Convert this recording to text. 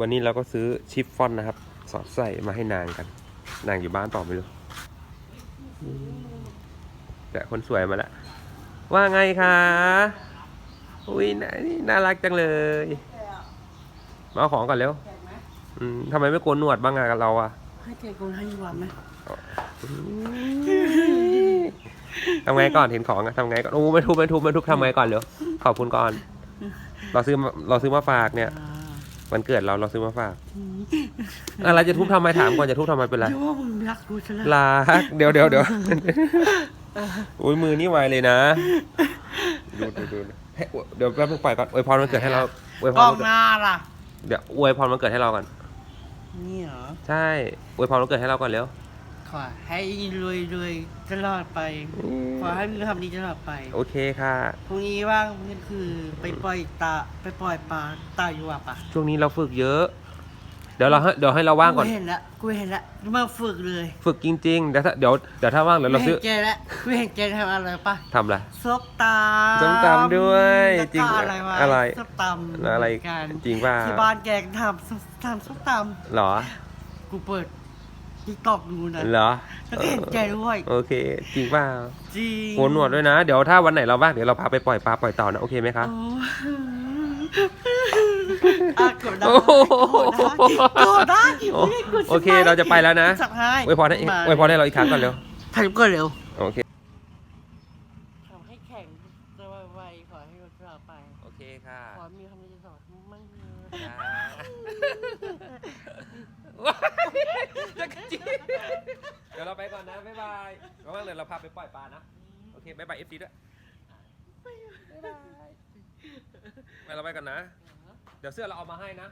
วันนี้เราก็ซื้อชิฟฟ่อนนะครับ สอดใส่มาให้นางกัน นางอยู่บ้านต่อไม่รู้อืมแต่คนสวยมาแล้วว่าไงคะอุ้ยน่านี่น่ารักจังเลย มาเอาของก่อนเร็วอืมทำไมไม่โกนหนวดบ้างอะกับเราอะให้เจกูให้ดีกว่าไหมทำไงก่อนเห็นของอะทำไงก่อนโอ้ไม่ทุบไม่ทุบไม่ทุบทำไงก่อนเร็วขอบคุณก่อน เราซื้อมาเราซื้อมาฝากเนี่ยอ่า วันเกิดเราเราซื้อมาฝากอะไรจะทุบทำไมถามก่อนจะทุบทำไมเป็นไรเดี๋ยวว่ามึงรักกูซะแล้วลากเดี๋ยวเดี๋ยวเดี๋ยวอุ้ยมือนี่ไวเลยนะดูดูดูให้อวยเดี๋ยวแป๊บนึงปล่อยก่อนอวยพรวันเกิดให้เราอวยพกรล้อวังนเกิดหน้าล่ะเดี๋ยวอวยพรวันเกิดให้เราก่อนนี่เหรอใช่อวยพรวันเกิดให้เราก่อนเร็ว ขอให้รวยรวยตลอดไปขอให้มีความดีตลอดไปโอเคค่ะ พรุ่งนี้ว่างก็คือไปปล่อยตาไปปล่อยปลาตาอยู่อะปะช่วงนี้เราฝึกเยอะ เดี๋ยวเราให้เดี๋ยวให้เราว่างก่อนกูเห็นละกูเห็นละมาฝึกเลยฝึกจริงๆเดี๋ยวถ้าเดี๋ยวเดี๋ยวถ้าว่างเดี๋ยวเราซื้อกูเห็นเจละกูเห็นเจทำอะไรปะทำอะไรซบตาส้มตำด้วยแล้วจริงก็อะไรวะอะไรซบตำแล้วอะไรกันจริงป่ะ ที่บ้านแกทำซบทำซบตเหรอำกูเปิด ติ๊กตอกดูนะเหรอแล้วก็เห็นเจด้วยโอเค จริงเปล่าจริงโกนหนวดด้วยนะ เดี๋ยวถ้าวันไหนเราว่างเดี๋ยวเราพาไปปล่อยปลาปล่อยเต่านะ โอเคไหมคะโอ้อะกดได้โอ้โหกดได้กดได้โอเคเราจะไปแล้วนะจับให้อวยพรให้อวยพรให้เราอีกครั้งก่อนเร็วถ่ายรูปก่อนเร็วโอเคทำให้แข็งไวๆขอให้รถเราไป โอเคค่ะ ขอมีคำนี้จะสอนมั่งเถอะจะกระจีเดี๋ยวเราไปก่อนนะ บ๊ายบายว่างๆเดี๋ยวเราพาไปปล่อยปลานะ โอเคบ๊ายบายเอฟซีด้วยบ๊ายบายไปเราไปก่อนนะ เดี๋ยวเสื้อเราเอามาให้นะ